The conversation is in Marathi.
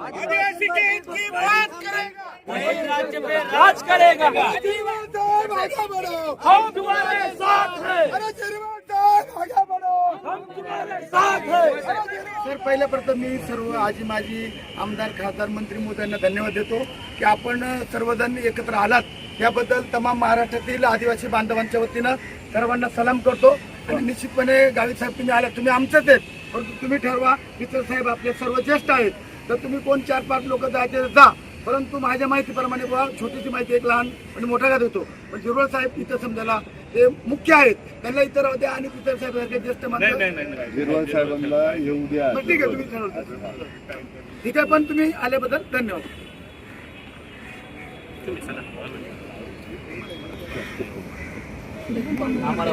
आदिवासी के हित की बात करेगा। वही राज्य पे राज करेगा जीवनदान आगे बढ़ो। हम तुम्हारे साथ हैं। अरे जीवनदान आगे बढ़ो। हम तुम्हारे साथ हैं। सर पहिल्या प्रथम मी सर्व आजी माजी आमदार खासदार मंत्री मोदयांना धन्यवाद देतो की आपण सर्वजण एकत्र आलात. त्याबद्दल तमाम महाराष्ट्रातील आदिवासी बांधवांच्या वतीनं सर्वांना सलाम करतो. आणि निश्चितपणे गावी साहेब तुम्ही आलात. तुम्ही आमचेच आहेत. परंतु तुम्ही ठरवा इतर साहेब आपले सर्व ज्येष्ठ आहेत. तर तुम्ही कोण चार पाच लोक जायचे जा. परंतु माझ्या माहितीप्रमाणे बुवा छोटीशी माहिती एक लहान आणि मोठा का देतो. पण जिरवळ साहेब इथं समजायला ते मुख्य आहेत. त्यांना इतर होते आणि इतर साहेब सारखे ज्येष्ठ साहेबांना येऊ द्या. ठीक आहे तुम्ही ठीक आहे पण तुम्ही आल्याबद्दल धन्यवाद. आम्हाला